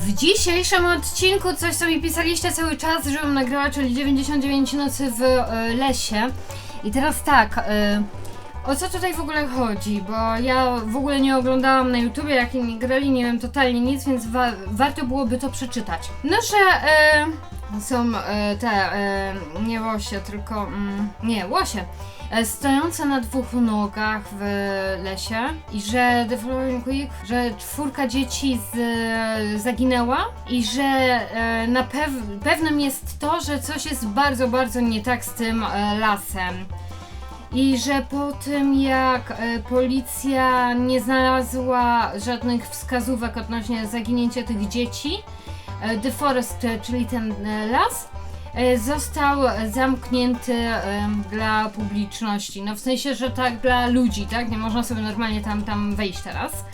W dzisiejszym odcinku coś, co mi pisaliście cały czas, żebym nagrała, czyli 99 nocy w e, lesie. I teraz tak, e, o co tutaj w ogóle chodzi? Bo ja w ogóle nie oglądałam na YouTubie, jak inni grali, nie wiem totalnie nic, więc wa- warto byłoby to przeczytać. No, że e, są e, te, e, nie łosie, tylko, mm, nie, łosie, e, stojące na dwóch nogach w lesie i że The Following Week, że czwórka dzieci z, zaginęła i że e, na pew- pewnym jest to, że coś jest bardzo, bardzo nie tak z tym e, lasem. I że po tym jak e, policja nie znalazła żadnych wskazówek odnośnie zaginięcia tych dzieci, e, The Forest, czyli ten e, las, został zamknięty e, dla publiczności. No w sensie, że tak dla ludzi, tak? Nie można sobie normalnie tam, tam wejść teraz.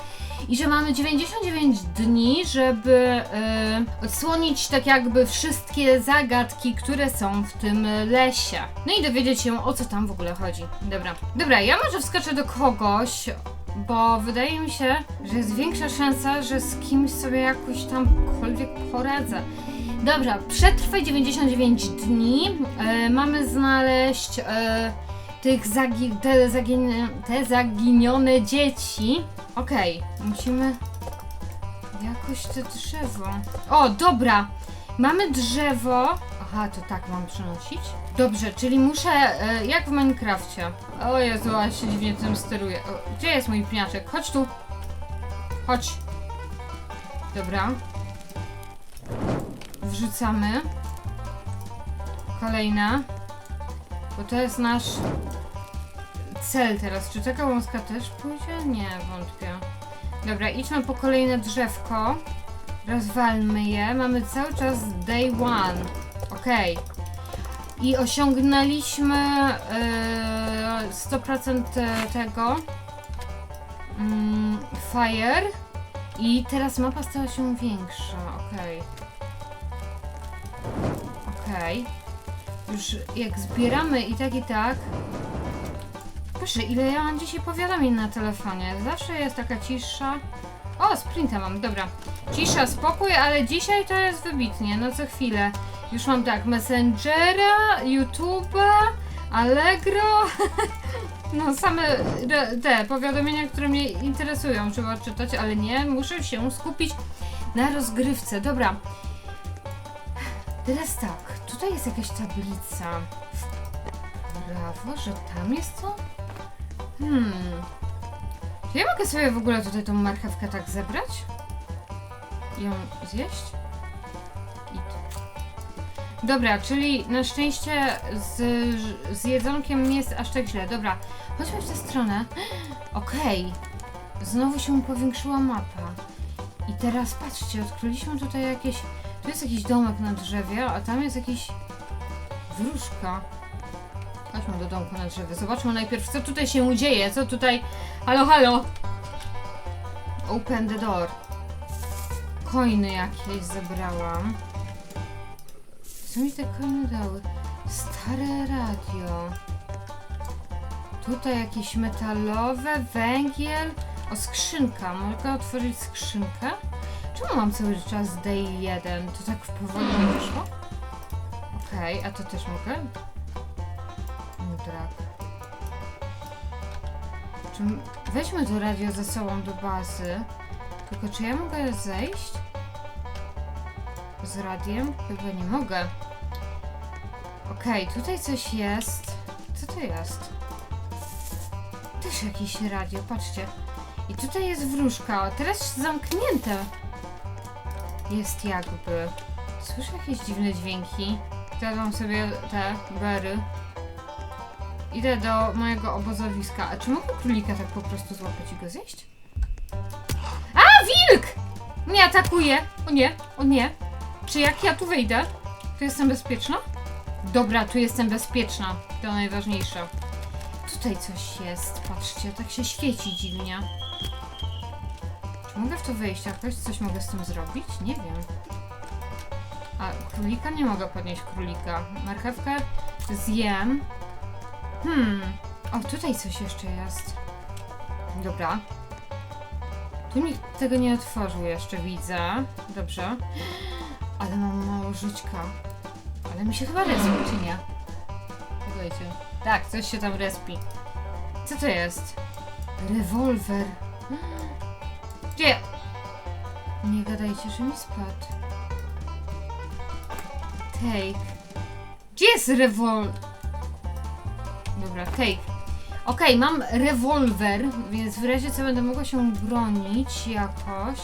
I że mamy 99 dni, żeby e, odsłonić tak jakby wszystkie zagadki, które są w tym lesie. No i dowiedzieć się o co tam w ogóle chodzi. Dobra. Dobra, ja może wskoczę do kogoś, bo wydaje mi się, że jest większa szansa, że z kimś sobie jakoś tamkolwiek poradzę. Dobra, przetrwaj 99 dni. E, mamy znaleźć e, tych zagi- te, zagin- te zaginione dzieci. Okej, musimy jakoś to drzewo. O, dobra! Mamy drzewo. Aha, to tak mam przenosić? Dobrze, czyli muszę, e, jak w Minecrafcie. O Jezu, ale się dziwnie tym steruję. O, gdzie jest mój pniaczek? Chodź tu. Chodź. Dobra. Wrzucamy. Kolejna. Bo to jest nasz cel teraz. Czy taka łaska też pójdzie? Nie, wątpię. Dobra, idźmy po kolejne drzewko. Rozwalmy je. Mamy cały czas day one. Okej. I osiągnęliśmy e, 100% tego. Mm, fire. I teraz mapa stała się większa. Okej. Okej. Już jak zbieramy i tak i tak. Proszę, ile ja mam dzisiaj powiadomień na telefonie? Zawsze jest taka cisza. O, sprinta mam, dobra. Cisza, spokój, ale dzisiaj to jest wybitnie, no co chwilę. Już mam tak, Messengera, YouTube'a, Allegro. No same te powiadomienia, które mnie interesują, trzeba czytać, ale nie, muszę się skupić na rozgrywce. Dobra. Teraz tak, tutaj jest jakaś tablica. W prawo, że tam jest to? Hmm. Czy ja mogę sobie w ogóle tutaj tą marchewkę tak zebrać? I ją zjeść? I tu. Dobra, czyli na szczęście z, z jedzonkiem nie jest aż tak źle. Dobra, chodźmy w tę stronę. Okej. Znowu się powiększyła mapa. I teraz patrzcie, odkryliśmy tutaj jakieś... Tu jest jakiś domek na drzewie, a tam jest jakiś... Wróżka. Chodźmy do domku na drzewie. Zobaczmy najpierw, co tutaj się dzieje. Co tutaj... Halo, halo! Open the door. Coiny jakieś zebrałam. Co mi te coiny dały? Stare radio. Tutaj jakieś metalowe, węgiel. O, skrzynka. Mogę otworzyć skrzynkę? Czemu mam cały czas day 1? To tak powoli wyszło? Okej, a to też mogę? Mudrak. Weźmy to radio ze sobą do bazy. Tylko czy ja mogę zejść? Z radiem? Chyba nie mogę. Okej, tutaj coś jest. Co to jest? Też jakieś radio, patrzcie. I tutaj jest wróżka. Teraz zamknięte. Jest jakby. Słyszę jakieś dziwne dźwięki. Zjadłam sobie te bery. Idę do mojego obozowiska. A czy mogę królika tak po prostu złapać i go zjeść? A, wilk! Mnie atakuje! O nie, o nie. Czy jak ja tu wejdę, to jestem bezpieczna? Dobra, tu jestem bezpieczna. To najważniejsze. Tutaj coś jest. Patrzcie, tak się świeci dziwnie. Mogę w to wejść jakoś? Coś mogę z tym zrobić? Nie wiem. A królika? Nie mogę podnieść królika. Marchewkę zjem. Hmm. O, tutaj coś jeszcze jest. Dobra. Tu nikt tego nie otworzył jeszcze, widzę. Dobrze. Ale mam mało żyćka. Ale mi się chyba respi, czy nie? Słuchajcie. Tak, coś się tam respi. Co to jest? Rewolwer. Gdzie? Nie gadajcie, że mi spadł. Take. Gdzie jest rewol... Dobra, take. Okej, mam rewolwer, więc w razie co będę mogła się bronić jakoś.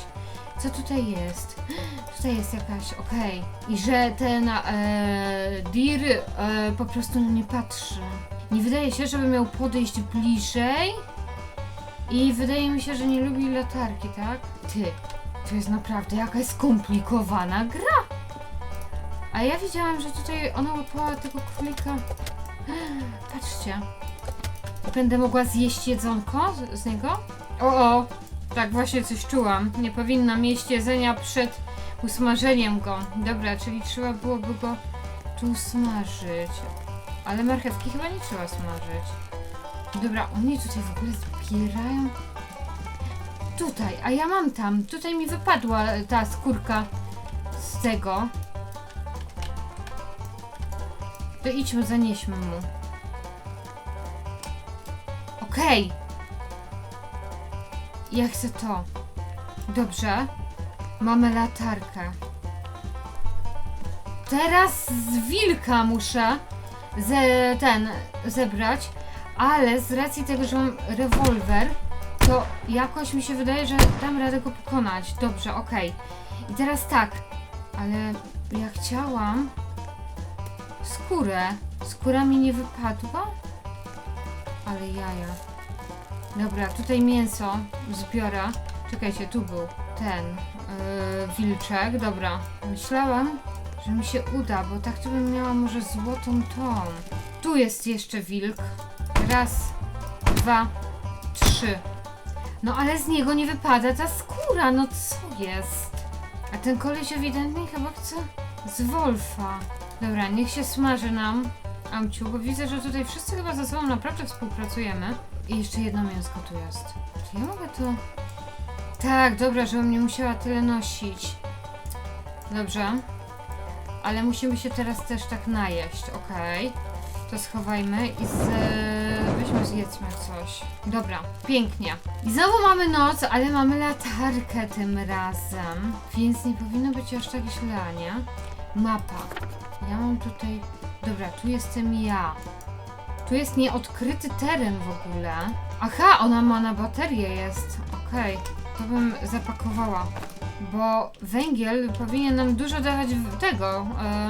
Co tutaj jest? Tutaj jest jakaś, okej. I że ten e, Dir e, po prostu na mnie patrzy. Nie wydaje się, żeby miał podejść bliżej. I wydaje mi się, że nie lubi latarki, tak? Ty, to jest naprawdę jakaś skomplikowana gra. A ja widziałam, że tutaj ona łapała tego królika. Patrzcie. Będę mogła zjeść jedzonko z, z niego? O, o! Tak właśnie coś czułam. Nie powinnam jeść jedzenia przed usmażeniem go. Dobra, czyli trzeba byłoby go tu usmażyć. Ale marchewki chyba nie trzeba smażyć. Dobra, oni tutaj w ogóle zbierają. Tutaj, a ja mam tam. Tutaj mi wypadła ta skórka z tego. To idźmy, zanieśmy mu. Okej. Ja chcę to. Dobrze. Mamy latarkę. Teraz z wilka muszę ze, ten zebrać, ale z racji tego, że mam rewolwer, to jakoś mi się wydaje, że dam radę go pokonać. Dobrze, okej. I teraz tak, ale ja chciałam skórę. Skóra mi nie wypadła? Ale jaja. Dobra, tutaj mięso zbiorę. Czekajcie, tu był ten yy, wilczek. Dobra, myślałam, że mi się uda, bo tak to bym miała może złotą tą. Tu jest jeszcze wilk. Raz, dwa, trzy. No ale z niego nie wypada ta skóra, no co jest? A ten koleś ewidentnie chyba chce z Wolfa. Dobra, niech się smaży nam, Amciu, bo widzę, że tutaj wszyscy chyba ze sobą naprawdę współpracujemy. I jeszcze jedno mięsko tu jest. Czy ja mogę to... Tak, dobra, żebym nie musiała tyle nosić. Dobrze. Ale musimy się teraz też tak najeść, okej. To schowajmy i z... weźmy zjedzmy coś. Dobra, pięknie. I znowu mamy noc, ale mamy latarkę tym razem, więc nie powinno być aż tak źle, nie? Mapa. Ja mam tutaj... Dobra, tu jestem ja. Tu jest nieodkryty teren w ogóle. Aha, ona ma na baterię jest. Okej, to bym zapakowała. Bo węgiel powinien nam dużo dawać tego e,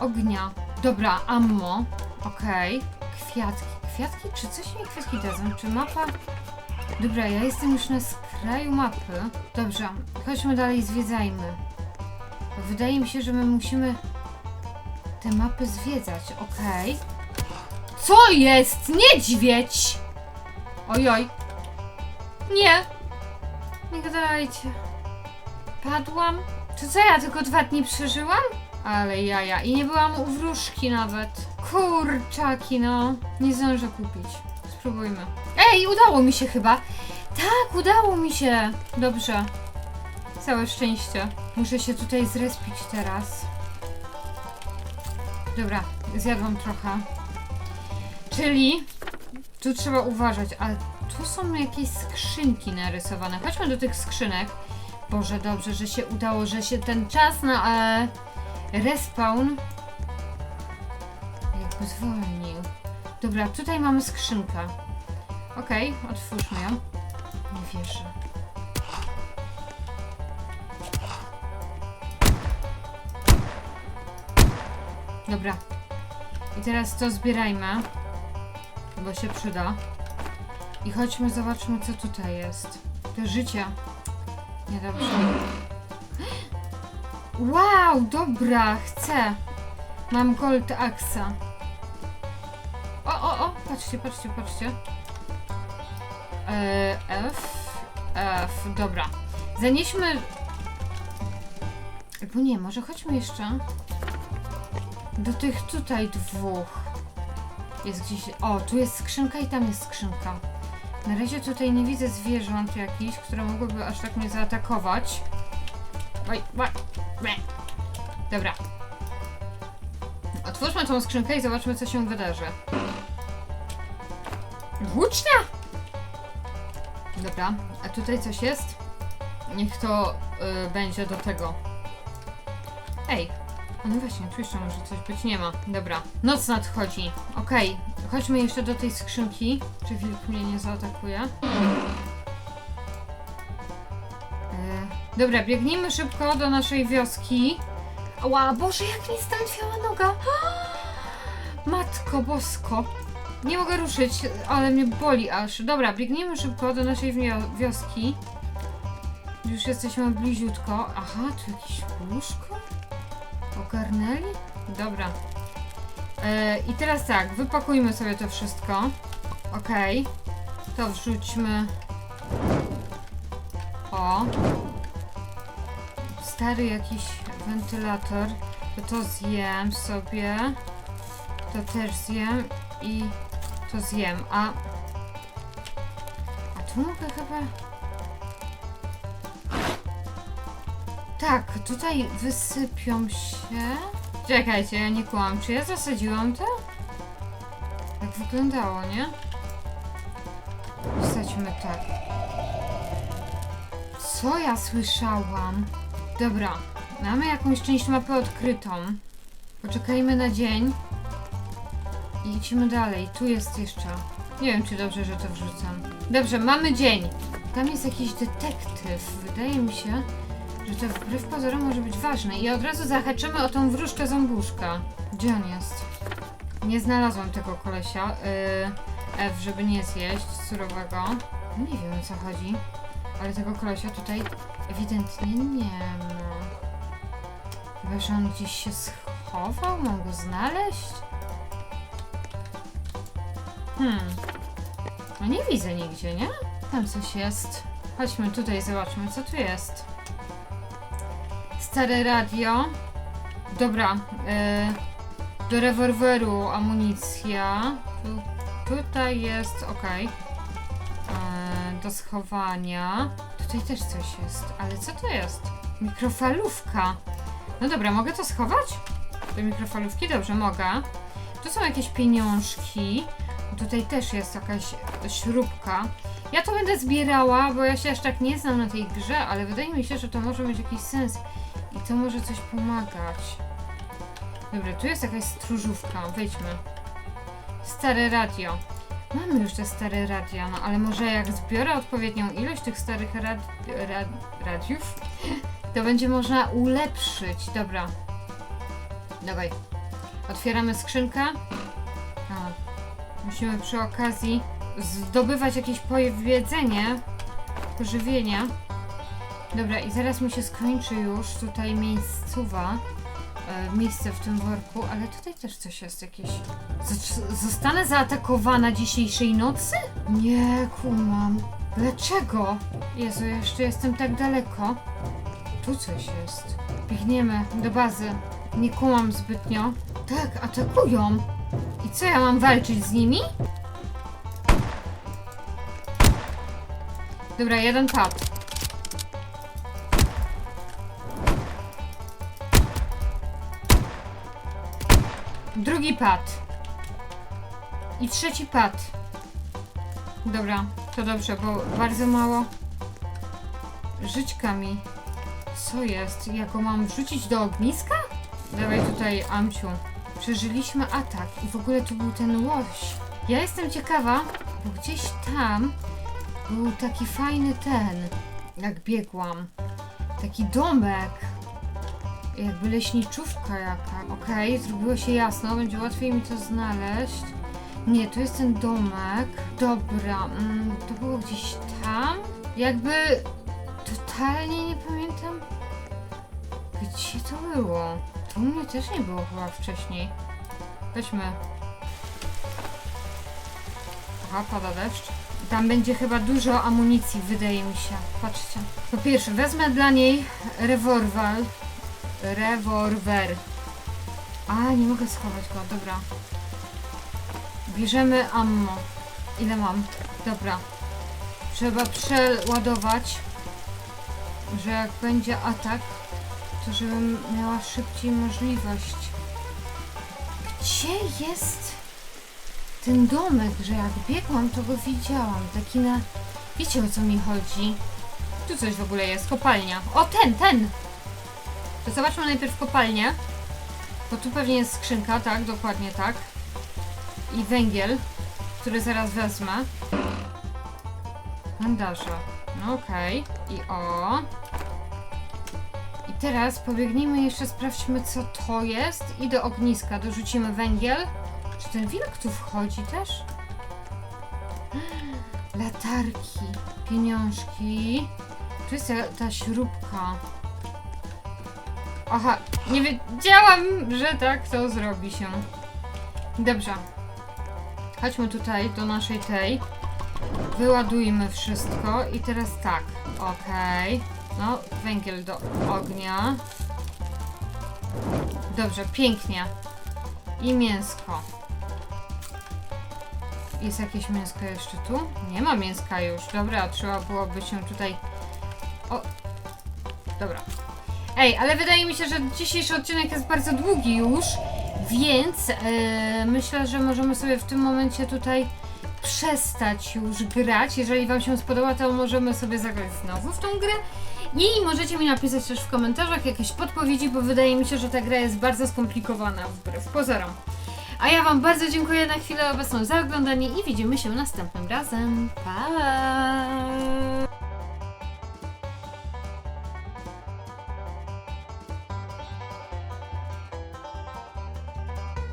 ognia. Dobra, ammo. Okej. Kwiatki. Kwiatki? Czy coś mi kwiatki dadzą? Czy mapa? Dobra, ja jestem już na skraju mapy. Dobrze, chodźmy dalej, zwiedzajmy. Wydaje mi się, że my musimy te mapy zwiedzać. Okej. Co jest? Niedźwiedź! Ojoj. Nie. Nie gadajcie. Padłam? Czy co ja tylko dwa dni przeżyłam? Ale jaja. I nie byłam u wróżki nawet. Kurczaki, no. Nie zdążę kupić. Spróbujmy. Ej, udało mi się chyba. Tak, udało mi się. Dobrze. Całe szczęście. Muszę się tutaj zrespić teraz. Dobra, zjadłam trochę. Czyli tu trzeba uważać, a tu są jakieś skrzynki narysowane. Chodźmy do tych skrzynek. Boże, dobrze, że się udało, że się ten czas na e, respawn jakby zwolnił. Dobra, tutaj mamy skrzynkę. Okej, otwórzmy ją. Nie wierzę. Dobra. I teraz to zbierajmy, bo się przyda. I chodźmy, zobaczmy, co tutaj jest. To życie. Niedobrze. Wow, dobra, chcę. Mam gold axa. O, o, o, patrzcie, patrzcie, patrzcie. E, F, F, dobra. Zanieśmy... Albo nie, może chodźmy jeszcze do tych tutaj dwóch. Jest gdzieś... O, tu jest skrzynka i tam jest skrzynka. Na razie tutaj nie widzę zwierząt jakichś, które mogłyby aż tak mnie zaatakować. Oj, oj, oj. Dobra. Otwórzmy tą skrzynkę i zobaczmy, co się wydarzy. Włócznia! Dobra, a tutaj coś jest? Niech to y, będzie do tego. Ej, no właśnie, tu jeszcze może coś być, nie ma. Dobra, noc nadchodzi. Okej, chodźmy jeszcze do tej skrzynki. Czy wilk mnie nie zaatakuje? Dobra, biegnijmy szybko do naszej wioski. Ła, Boże, jak mi stętwiała noga! Matko bosko! Nie mogę ruszyć, ale mnie boli aż. Dobra, biegnijmy szybko do naszej wio- wioski. Już jesteśmy bliziutko. Aha, tu jakieś łóżko? Ogarnęli? Dobra. E, I teraz tak, wypakujmy sobie to wszystko. Okej. To wrzućmy. O. Stary jakiś wentylator. To to zjem sobie. To też zjem i to zjem. A. A tu mogę chyba. Tak, tutaj wysypią się. Czekajcie, ja nie kłam. Czy ja zasadziłam to? Tak wyglądało, nie? Wsadźmy tak. Co ja słyszałam? Dobra, mamy jakąś część mapy odkrytą. Poczekajmy na dzień. I idźmy dalej. Tu jest jeszcze. Nie wiem, czy dobrze, że to wrzucam. Dobrze, mamy dzień. Tam jest jakiś detektyw. Wydaje mi się, że to wbrew pozorom może być ważne. I od razu zahaczymy o tą wróżkę ząbuszka. Gdzie on jest? Nie znalazłam tego kolesia. Yy, F, żeby nie zjeść surowego. Nie wiem o co chodzi. Ale tego kolesia tutaj ewidentnie nie ma. Chyba, że on gdzieś się schował? Mam go znaleźć? Hmm. No nie widzę nigdzie, nie? Tam coś jest. Chodźmy tutaj, zobaczmy, co tu jest. Stare radio. Dobra. e, do rewolweru amunicja. Tu, tutaj jest, ok. do schowania. Tutaj też coś jest. Ale co to jest? Mikrofalówka. No dobra, mogę to schować? Do mikrofalówki? Dobrze, mogę. Tu są jakieś pieniążki. Tutaj też jest jakaś śrubka. Ja to będę zbierała, bo ja się aż tak nie znam na tej grze, ale wydaje mi się, że to może mieć jakiś sens i to może coś pomagać. Dobra, tu jest jakaś stróżówka, wejdźmy. Stare radio. Mamy już te stare radia, no ale może jak zbiorę odpowiednią ilość tych starych rad, rad, radiów, to będzie można ulepszyć. Dobra. Dawaj. Otwieramy skrzynkę. Musimy przy okazji zdobywać jakieś powiedzenie, pożywienia. Dobra, i zaraz mi się skończy już tutaj miejscowa, e, miejsce w tym worku, ale tutaj też coś jest jakieś. Zostanę zaatakowana dzisiejszej nocy? Nie, kumam. Dlaczego? Jezu, jeszcze jestem tak daleko. Tu coś jest. Biegniemy do bazy. Nie kumam zbytnio. Tak, atakują. I co, ja mam walczyć z nimi? Dobra, jeden pad. Drugi pad. I trzeci pad. Dobra, to dobrze, bo bardzo mało żyćka mi. Co jest? Ja go mam wrzucić do ogniska? Dawaj tutaj, Amciu. Przeżyliśmy atak i w ogóle tu był ten łoś. Ja jestem ciekawa, bo gdzieś tam był taki fajny ten, jak biegłam. Taki domek. Jakby leśniczówka jaka. Okej, zrobiło się jasno, będzie łatwiej mi to znaleźć. Nie, to jest ten domek. Dobra, mm, to było gdzieś tam. Jakby totalnie nie pamiętam. Gdzie to było? Tu mnie też nie było chyba wcześniej. Weźmy. Aha, pada deszcz. Tam będzie chyba dużo amunicji, wydaje mi się. Patrzcie. Po pierwsze, wezmę dla niej rewolwer. Rewolwer. A, nie mogę schować go, dobra. Bierzemy ammo. Ile mam? Dobra. trzeba przeładować, że jak będzie atak, to żebym miała szybciej możliwość. Gdzie jest ten domek, że jak biegłam, to go widziałam. Taki na... Wiecie o co mi chodzi? Tu coś w ogóle jest, kopalnia. O, ten, ten! To zobaczmy najpierw kopalnię. Bo tu pewnie jest skrzynka, tak, dokładnie tak. I węgiel, który zaraz wezmę. Bandaże. No okej. I o. I teraz pobiegnijmy jeszcze, sprawdźmy co to jest. I do ogniska dorzucimy węgiel. Czy ten wilk tu wchodzi też? Latarki, pieniążki. Tu jest ta, ta śrubka. Aha, nie wiedziałam, że tak to zrobi się. Dobrze. Chodźmy tutaj do naszej tej. Wyładujmy wszystko i teraz tak. Okej. No, węgiel do ognia. Dobrze, pięknie. I mięsko. Jest jakieś mięsko jeszcze tu? Nie ma mięska już. Dobra, trzeba byłoby się tutaj... O! Dobra. Ej, ale wydaje mi się, że dzisiejszy odcinek jest bardzo długi już, więc e, myślę, że możemy sobie w tym momencie tutaj przestać już grać. Jeżeli Wam się spodoba, to możemy sobie zagrać znowu w tą grę. I możecie mi napisać też w komentarzach jakieś podpowiedzi, bo wydaje mi się, że ta gra jest bardzo skomplikowana wbrew pozorom. A ja Wam bardzo dziękuję na chwilę obecną za oglądanie i widzimy się następnym razem. Pa!